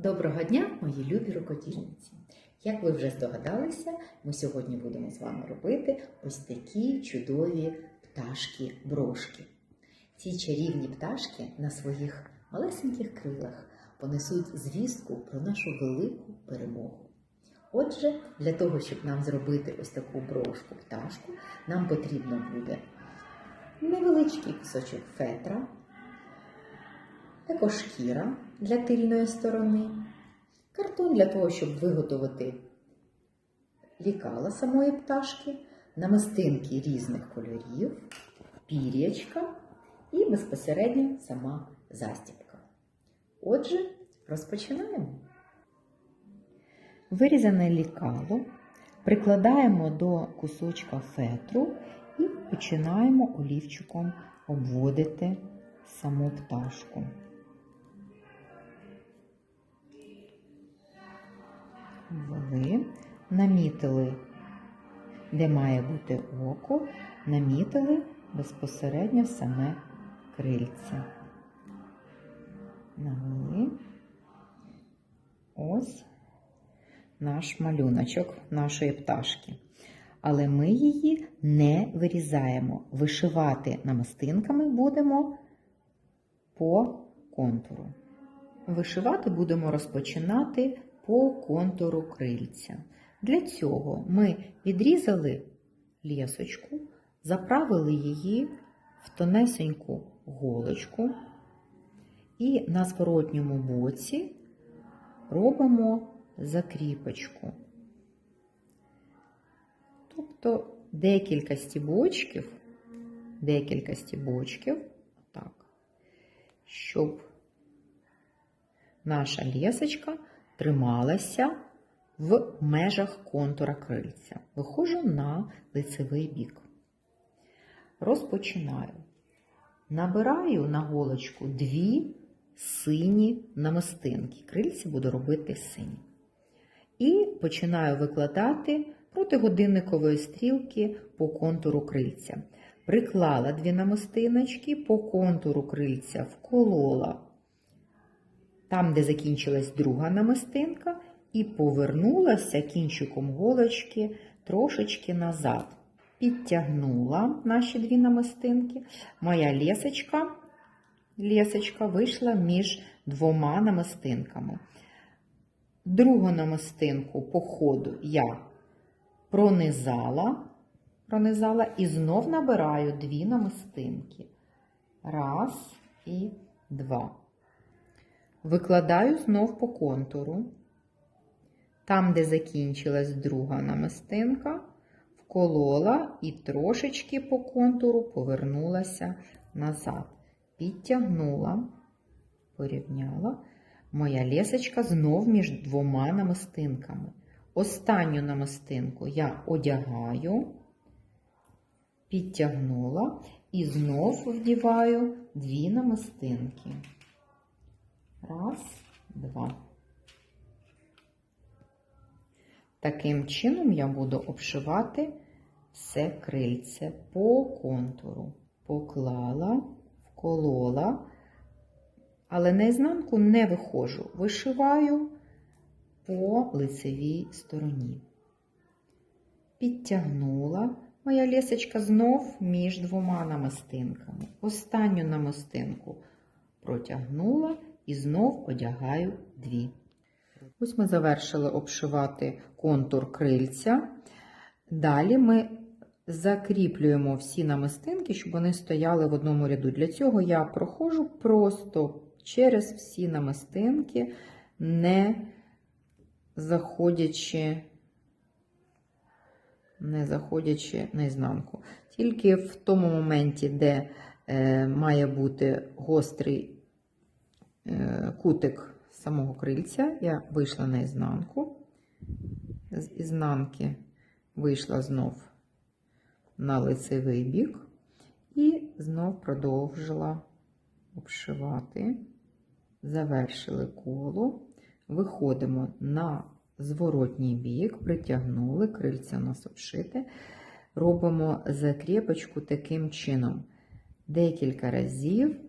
Доброго дня, мої любі рукодільниці! Як ви вже здогадалися, ми сьогодні будемо з вами робити ось такі чудові пташки-брошки. Ці чарівні пташки на своїх малесеньких крилах понесуть звістку про нашу велику перемогу. Отже, для того, щоб нам зробити ось таку брошку пташку, нам потрібно буде невеличкий кусочок фетра, також шкіра для тильної сторони, картон для того, щоб виготовити лікала самої пташки, намистинки різних кольорів, пір'ячка і безпосередньо сама застібка. Отже, розпочинаємо. Вирізане лікало прикладаємо до кусочка фетру і починаємо олівчиком обводити саму пташку. Ввели, намітили, де має бути око, намітили безпосередньо саме крильце. Навели. Ось наш малюночок нашої пташки. Але ми її не вирізаємо. Вишивати намистинками будемо по контуру. Вишивати будемо розпочинати по контуру крильця. Для цього ми відрізали лісочку, заправили її в тонесеньку голочку і на зворотньому боці робимо закріпочку. Тобто декілька стібочків, декілька стібочків, так, щоб наша лісочка трималася в межах контура крильця. Виходжу на лицевий бік. Розпочинаю. Набираю на голочку дві сині намистинки. Крильці буду робити сині. І починаю викладати проти годинникової стрілки по контуру крильця. Приклала дві намистиночки, по контуру крильця вколола там, де закінчилась друга намистинка, і повернулася кінчиком голочки трошечки назад. Підтягнула наші дві намистинки. Моя лісочка, лісочка вийшла між двома намистинками. Другу намистинку по ходу я пронизала, пронизала і знов набираю дві намистинки. Раз і два. Викладаю знов по контуру. Там, де закінчилась друга намистинка, вколола і трошечки по контуру повернулася назад. Підтягнула, порівняла. Моя лісочка знов між двома намистинками. Останню намистинку я одягаю, підтягнула і знов вдіваю дві намистинки. Раз, два. Таким чином я буду обшивати все крильце по контуру. Поклала, вколола, але на не виходжу. Вишиваю по лицевій стороні. Підтягнула моя лісочка знов між двома намистинками. Останню намистинку протягнула і знов одягаю дві. Ось ми завершили обшивати контур крильця. Далі ми закріплюємо всі намистинки, щоб вони стояли в одному ряду. Для цього я проходжу просто через всі намистинки, не заходячи, не заходячи на ізнанку. Тільки в тому моменті, де е, має бути гострий кутик самого крильця, я вийшла на ізнанку. З ізнанки вийшла знов на лицевий бік і знов продовжила обшивати, завершили коло, виходимо на зворотній бік, притягнули, крильця у нас обшите, робимо закріпочку таким чином. Декілька разів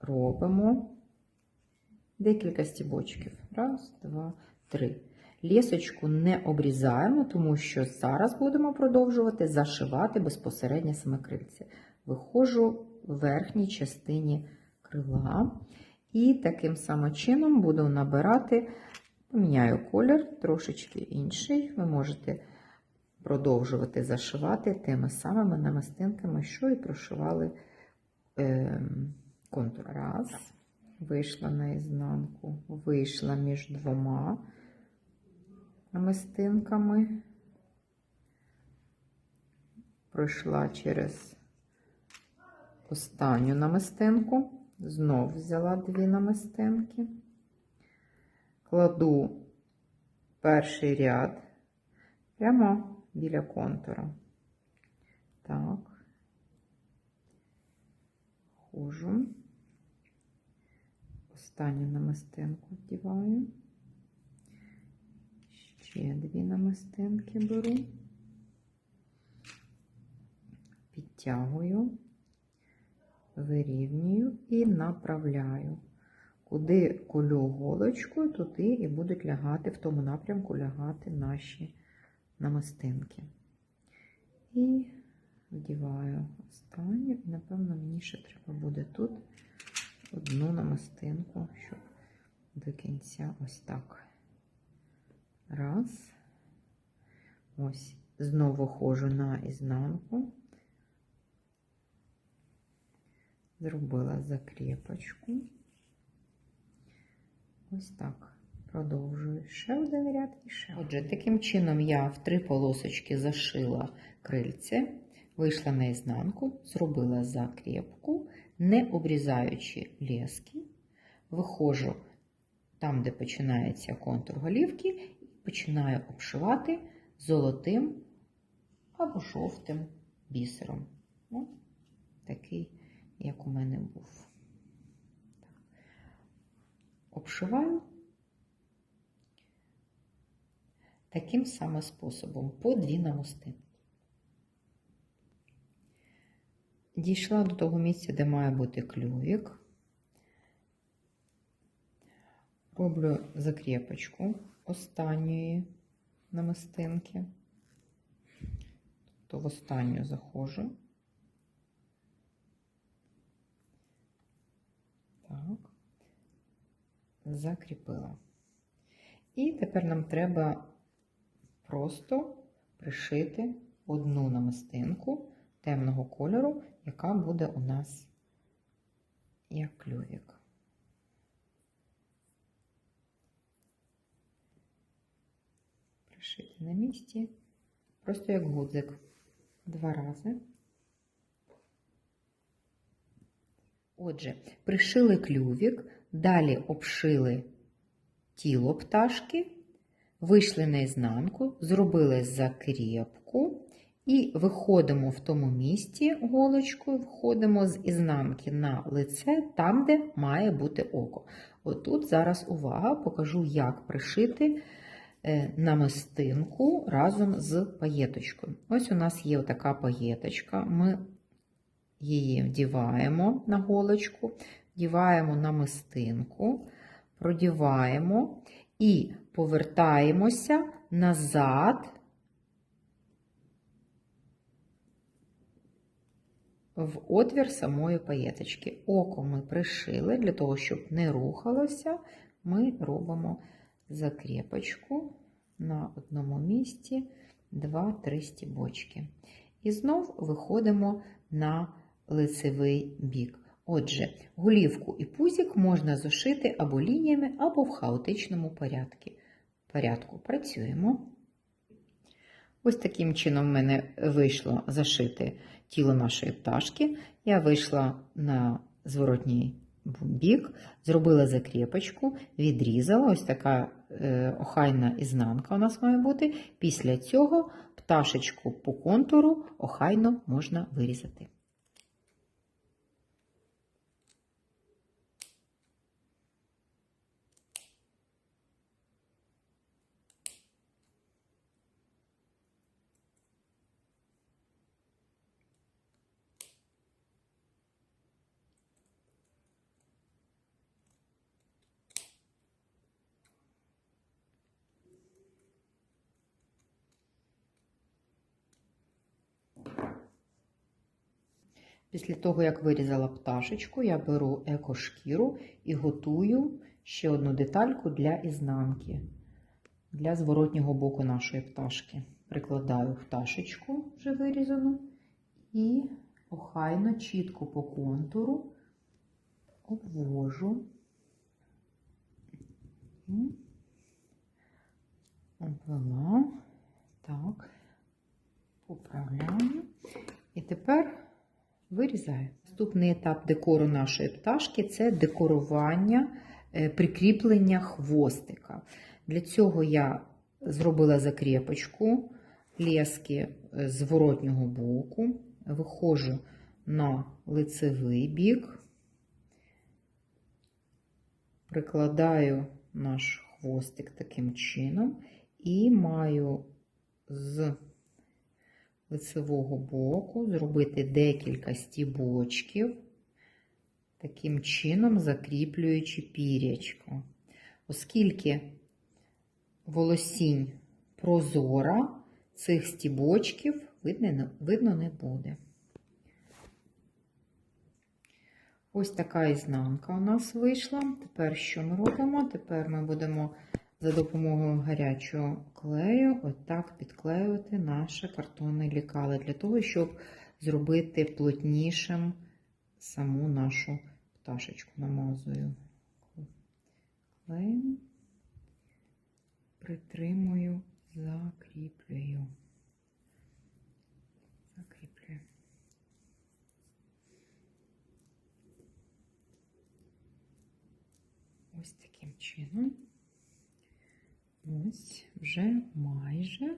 робимо декілька стібочків. Раз, два, три. Лісочку не обрізаємо, тому що зараз будемо продовжувати зашивати безпосередньо саме крильце. Виходжу в верхній частині крила і таким самим чином буду набирати, поміняю колір, трошечки інший. Ви можете продовжувати зашивати тими самими намистинками, що і прошивали е, контур. Раз, вийшла на ізнанку, вийшла між двома намистинками, пройшла через останню намистинку, знов взяла дві намистинки, кладу перший ряд прямо біля контура. Так, хожу, останню намистинку вдіваю. Ще дві намистинки беру, підтягую, вирівнюю і направляю. Куди колю голочкою, туди і будуть лягати, в тому напрямку лягати наші намистинки. І вдіваю останню, і, напевно, мені ще треба буде тут одну намистинку, щоб до кінця ось так. Раз. Ось, знову ходжу на ізнанку. Зробила закріпочку. Ось так. Продовжую ще один ряд і ще. Отже, таким чином я в три полосочки зашила крильце, вийшла на ізнанку, зробила закріпку, не обрізаючи лески, виходжу там, де починається контур голівки, і починаю обшивати золотим або жовтим бісером. О, такий, як у мене був. Обшиваю таким самим способом по дві намистинки. Дійшла до того місця, де має бути клювік. Роблю закріпочку останньої намистинки, тобто в останню заходжу. Так, закріпила. І тепер нам треба просто пришити одну намистинку темного кольору, яка буде у нас як клювік. Пришити на місці, просто як гудзик. Два рази. Отже, пришили клювік, далі обшили тіло пташки, вийшли на ізнанку, зробили закріпку і виходимо в тому місці голочкою, входимо з ізнанки на лице, там, де має бути око. Отут зараз увага, покажу, як пришити намистинку разом з паєточкою. Ось у нас є така паєточка, ми її вдіваємо на голочку, вдіваємо намистинку, продіваємо і повертаємося назад в отвір самої паєточки. Око ми пришили, для того, щоб не рухалося, ми робимо закріпочку на одному місці 2-3 стібочки. І знов виходимо на лицевий бік. Отже, голівку і пузик можна зашити або лініями, або в хаотичному порядку. порядку. Працюємо. Ось таким чином в мене вийшло зашити тіло нашої пташки. Я вийшла на зворотній бік, зробила закріпочку, відрізала ось така е, охайна ізнанка у нас має бути. Після цього пташечку по контуру охайно можна вирізати. Після того, як вирізала пташечку, я беру екошкіру і готую ще одну детальку для ізнанки, для зворотнього боку нашої пташки. Прикладаю пташечку вже вирізану і охайно, чітко по контуру обвожу. Обвела. Так, поправляю. І тепер вирізаю. Наступний етап декору нашої пташки це декорування, е, прикріплення хвостика. Для цього я зробила закріпочку лески з зворотнього боку, виходжу на лицевий бік, прикладаю наш хвостик таким чином і маю з лицевого боку зробити декілька стібочків, таким чином закріплюючи пірячко. Оскільки волосінь прозора, цих стібочків видно, не- буде. Ось така ізнанка у нас вийшла. Тепер що ми робимо? Тепер ми будемо за допомогою гарячого клею отак підклеювати наше картонне лікале для того, щоб зробити плотнішим саму нашу пташечку. Намазую клеєм, притримую, закріплюю. Закріплюю. Ось таким чином. Ось вже майже.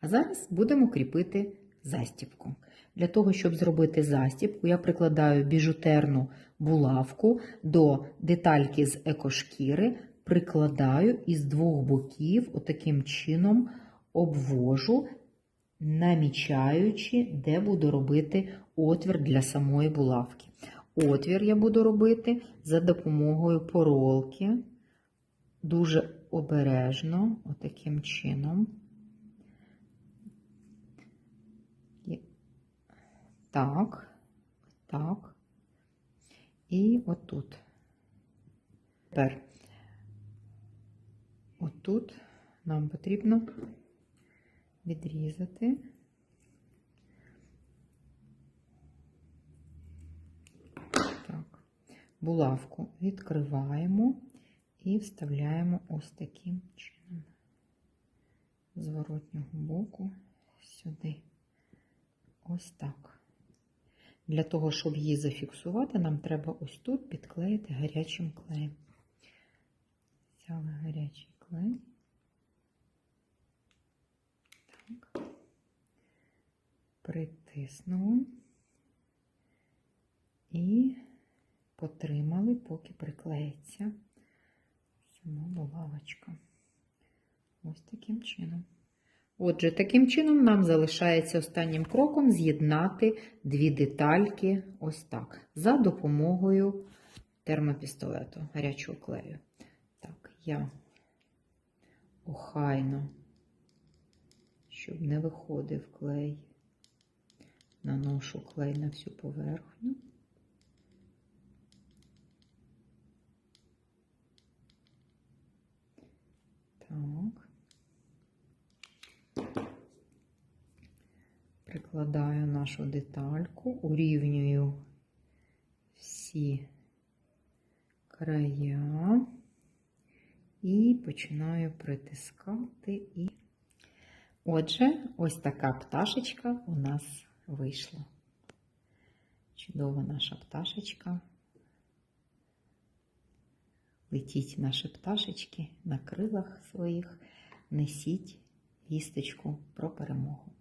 А зараз будемо кріпити застібку. Для того, щоб зробити застібку, я прикладаю біжутерну булавку до детальки з екошкіри, прикладаю із двох боків, отаким чином обвожу, намічаючи, де буду робити отвір для самої булавки. Отвір я буду робити за допомогою поролки, дуже обережно, отаким чином. Так, так. І отут. Тепер отут нам потрібно відрізати. Так. Булавку відкриваємо і вставляємо ось таким чином. Зворотнього боку сюди. Ось так. Для того, щоб її зафіксувати, нам треба ось тут підклеїти гарячим клеєм. Взяли гарячий клей. Так. Притиснули і потримали, поки приклеїться сама булавочка. Ось таким чином. Отже, таким чином нам залишається останнім кроком з'єднати дві детальки ось так, за допомогою термопістолету, гарячого клею. Так, я охайно, щоб не виходив клей, наношу клей на всю поверхню. Так. Прикладаю нашу детальку, урівнюю всі края і починаю притискати і. Отже, ось така пташечка у нас вийшла. Чудова наша пташечка. Летіть наші пташечки на крилах своїх, несіть вісточку про перемогу.